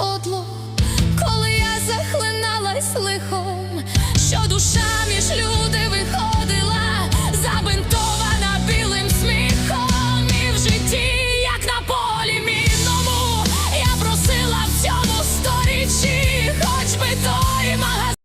міщанське коли я захлиналась лихом, що душа